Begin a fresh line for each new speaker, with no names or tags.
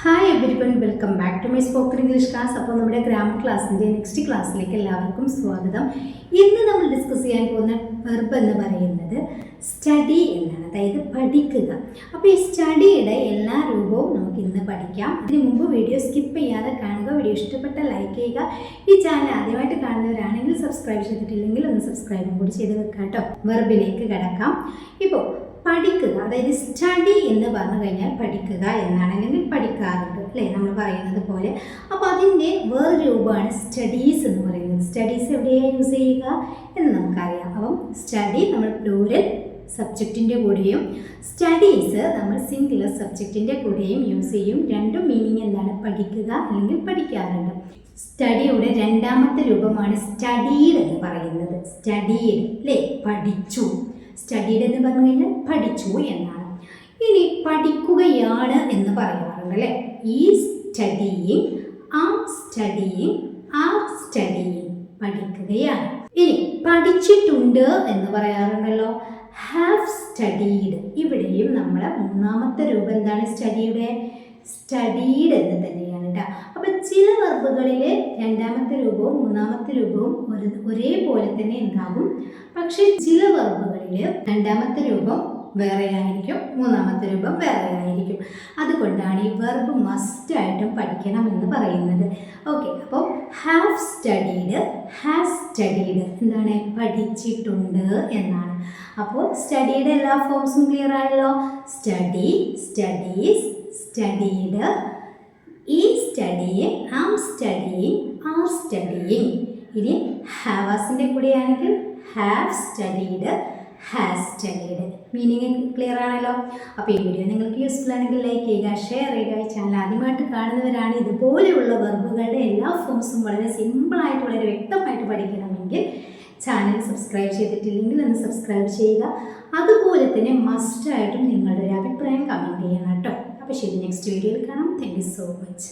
Hi everyone welcome back to my spoken English class അപ്പോൾ നമ്മുടെ grammar ക്ലാസ്സിന്റെ next ക്ലാസ്സിലേക്ക് എല്ലാവർക്കും സ്വാഗതം. ഇന്ന് നമ്മൾ ഡിസ്കസ് ചെയ്യാൻ പോകുന്ന വെർബ് എന്ന് പറയുന്നത് സ്റ്റഡി എന്നാണ്. അതായത് പഠിക്കുക. അപ്പോൾ ഈ സ്റ്റഡിയുടെ എല്ലാ രൂപവും നമുക്ക് ഇന്ന് പഠിക്കാം. അതിന് മുമ്പ് വീഡിയോ സ്കിപ്പ് ചെയ്യാതെ കാണുക വീഡിയോ ഇഷ്ടപ്പെട്ട ലൈക്ക് ചെയ്യുക. ഈ ചാനൽ ആദ്യമായിട്ട് കാണുന്നവരാണെങ്കിൽ സബ്സ്ക്രൈബ് ചെയ്തിട്ടില്ലെങ്കിൽ ഒന്ന് സബ്സ്ക്രൈബും കൂടി ചെയ്ത് വെക്കാം കേട്ടോ. വെർബിലേക്ക് കിടക്കാം. ഇപ്പോൾ പഠിക്കുക അതായത് സ്റ്റഡി എന്ന് പറഞ്ഞു കഴിഞ്ഞാൽ പഠിക്കുക എന്നാണ്. അല്ലെങ്കിൽ അല്ലേ? നമ്മൾ പറയുന്നത് പോലെ. അപ്പോൾ അതിന്റെ വേറൊരു രൂപമാണ് സ്റ്റഡീസ് എന്ന് പറയുന്നത്. സ്റ്റഡീസ് എവിടെയാണ് യൂസ് ചെയ്യുക എന്ന് നമുക്കറിയാം. അപ്പം സ്റ്റഡി നമ്മൾ പ്ലൂരൽ സബ്ജക്റ്റിന്റെ കൂടെയും സ്റ്റഡീസ് നമ്മൾ സിംഗുലർ സബ്ജക്റ്റിന്റെ കൂടെയും യൂസ് ചെയ്യും. രണ്ടും മീനിങ് എന്താണ്? പഠിക്കുക അല്ലെങ്കിൽ പഠിക്കാറുണ്ട്. സ്റ്റഡിയുടെ രണ്ടാമത്തെ രൂപമാണ് സ്റ്റഡീഡ് എന്ന് പറയുന്നത്. സ്റ്റഡീഡ് അല്ലേ? പഠിച്ചു. സ്റ്റഡീഡ് എന്ന് പറഞ്ഞു കഴിഞ്ഞാൽ പഠിച്ചു എന്നാണ്. ഇനി പഠിക്കുകയാണ് എന്ന് പറയാറുണ്ട് അല്ലേ ഈ സ്റ്റഡിയിങ് ആ സ്റ്റഡിയിങ് ആ സ്റ്റഡിയിങ് പഠിക്കുകയാണ്. ഇനി പഠിച്ചിട്ടുണ്ട് എന്ന് പറയാറുണ്ടല്ലോ. ഹാവ് സ്റ്റഡീഡ് ഇവിടെയും നമ്മൾ മൂന്നാമത്തെ രൂപം എന്താണ് സ്റ്റഡിയുടെ സ്റ്റഡീഡ് എന്ന് തന്നെയാണ് കേട്ടോ. അപ്പം ചില വർബുകളിൽ രണ്ടാമത്തെ രൂപവും മൂന്നാമത്തെ രൂപവും ഒരു ഒരേപോലെ തന്നെ ഉണ്ടാകും. പക്ഷേ ചില വർബുകളിൽ രണ്ടാമത്തെ രൂപം വേറെ ആയിരിക്കും മൂന്നാമത്തെ രൂപം വേറെ ആയിരിക്കും അതുകൊണ്ടാണ് ഈ വെർബ് മസ്റ്റായിട്ടും പഠിക്കണം എന്ന് പറയുന്നത്. ഓക്കെ അപ്പോൾ ഹാവ് സ്റ്റഡീഡ് ഹാസ് സ്റ്റഡീഡ് എന്താണ്? പഠിച്ചിട്ടുണ്ട് എന്നാണ്. അപ്പോൾ സ്റ്റഡിയുടെ എല്ലാ ഫോംസും ക്ലിയർ ആയല്ലോ? സ്റ്റഡി സ്റ്റഡീസ് സ്റ്റഡീഡ് ഈ studying am studying are studying ഇനി ഹാവാസിന്റെ കൂടെയാണെങ്കിൽ have studied has studied meaning clear ആണല്ലോ? അപ്പോൾ ഈ വീഡിയോ നിങ്ങൾക്ക് യൂസ്ഫുൾ ആണെങ്കിൽ ലൈക്ക് ചെയ്യുക ഷെയർ ചെയ്യുക. ഈ ചാനൽ ആദ്യമായിട്ട് കാണുന്നവരാണ് ഇതുപോലെയുള്ള വെർബുകളുടെ എല്ലാ ഫോംസും വളരെ സിമ്പിളായിട്ട് വളരെ വ്യക്തമായിട്ട് പഠിക്കണമെങ്കിൽ ചാനൽ സബ്സ്ക്രൈബ് ചെയ്തിട്ടില്ലെങ്കിൽ ഒന്ന് സബ്സ്ക്രൈബ് ചെയ്യുക. അതുപോലെ തന്നെ മസ്റ്റായിട്ടും നിങ്ങളുടെ ഒരു അഭിപ്രായം കമന്റ് ചെയ്യണം കേട്ടോ. അപ്പോൾ ശരി നെക്സ്റ്റ് വീഡിയോയിൽ കാണാം. Thank you so much